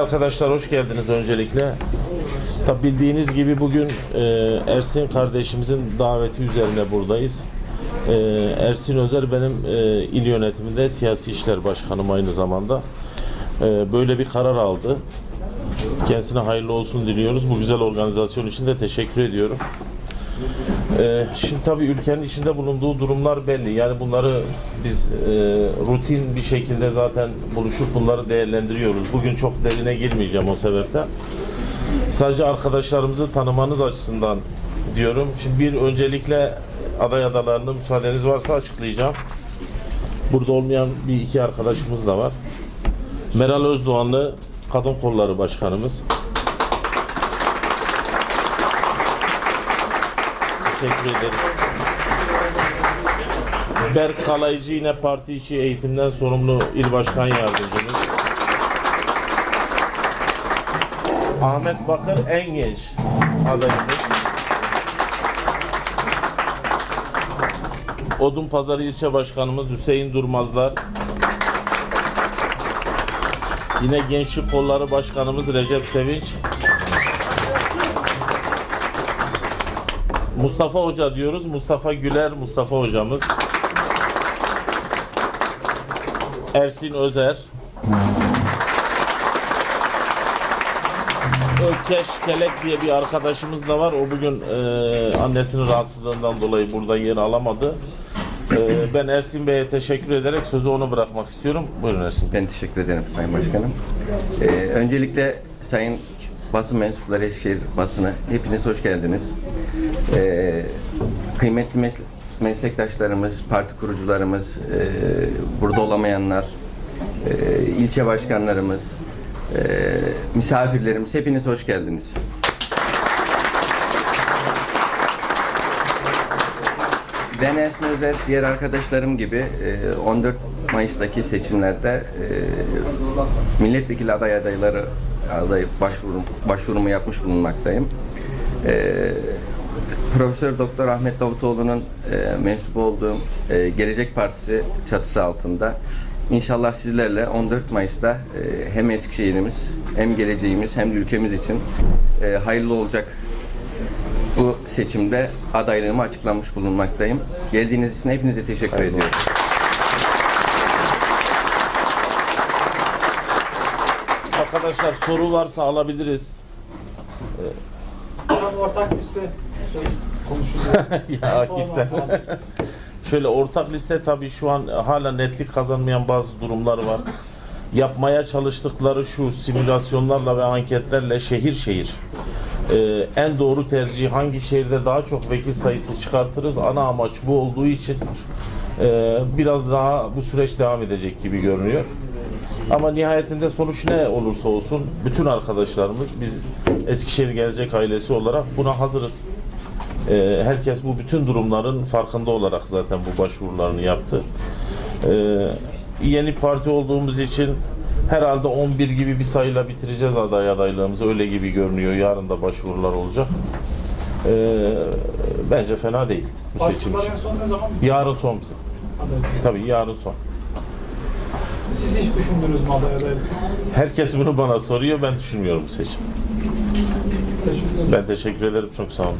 Arkadaşlar hoş geldiniz öncelikle. Tabi bildiğiniz gibi bugün e, Ersin kardeşimizin daveti üzerine buradayız. E, Ersin Özer benim e, il yönetiminde siyasi işler başkanım aynı zamanda. E, böyle bir karar aldı. Kendisine hayırlı olsun diliyoruz. Bu güzel organizasyon için de teşekkür ediyorum. Ee, şimdi tabii ülkenin içinde bulunduğu durumlar belli. Yani bunları biz e, rutin bir şekilde zaten buluşup bunları değerlendiriyoruz. Bugün çok derine girmeyeceğim o sebepten. Sadece arkadaşlarımızı tanımanız açısından diyorum. Şimdi bir öncelikle aday adalarını müsaadeniz varsa açıklayacağım. Burada olmayan bir iki arkadaşımız da var. Meral Özdoğanlı Kadın Kolları Başkanımız. Teşekkür ederiz. Berk Kalaycı yine parti içi eğitimden sorumlu il başkan yardımcımız. Ahmet Bakır en genç adayımız. Odun Pazarı ilçe başkanımız Hüseyin Durmazlar. Yine Gençlik Kolları Başkanımız Recep Sevinç. Mustafa Hoca diyoruz. Mustafa Güler, Mustafa hocamız. Ersin Özer. Ökeş Kelek diye bir arkadaşımız da var. O bugün e, annesinin rahatsızlığından dolayı burada yer alamadı. E, ben Ersin Bey'e teşekkür ederek sözü ona bırakmak istiyorum. Buyurun Ersin. Ben teşekkür ederim Sayın Başkanım. Ee, öncelikle Sayın basın mensupları Eskişehir basını hepiniz hoş geldiniz. Ee, kıymetli mes- meslektaşlarımız, parti kurucularımız, e, burada olamayanlar, e, ilçe başkanlarımız, e, misafirlerimiz hepiniz hoş geldiniz. Ben Ersin Özer, diğer arkadaşlarım gibi e, 14 Mayıs'taki seçimlerde milletvekili aday adayları aday başvurum, başvurumu yapmış bulunmaktayım. E, Profesör Doktor Ahmet Davutoğlu'nun e, mensup olduğum e, Gelecek Partisi çatısı altında İnşallah sizlerle 14 Mayıs'ta e, hem Eskişehir'imiz hem geleceğimiz hem de ülkemiz için e, hayırlı olacak bu seçimde adaylığımı açıklamış bulunmaktayım. Geldiğiniz için hepinize teşekkür ediyorum. Arkadaşlar soru varsa alabiliriz. Tam ortak liste söz konuşuluyor. ya Akif sen. Şöyle ortak liste tabii şu an hala netlik kazanmayan bazı durumlar var. Yapmaya çalıştıkları şu simülasyonlarla ve anketlerle şehir şehir e, en doğru tercih hangi şehirde daha çok vekil sayısı çıkartırız ana amaç bu olduğu için e, biraz daha bu süreç devam edecek gibi görünüyor. Ama nihayetinde sonuç ne olursa olsun bütün arkadaşlarımız biz Eskişehir Gelecek ailesi olarak buna hazırız. Ee, herkes bu bütün durumların farkında olarak zaten bu başvurularını yaptı. Ee, yeni parti olduğumuz için herhalde 11 gibi bir sayıyla bitireceğiz aday adaylığımızı. Öyle gibi görünüyor. Yarın da başvurular olacak. Ee, bence fena değil bu seçim için. Yarın son bizim. Tabii yarın son. Siz hiç düşündünüz mü aday adaylık? Herkes bunu bana soruyor. Ben düşünmüyorum bu seçim. Teşekkür ederim. Ben teşekkür ederim. Çok sağ olun.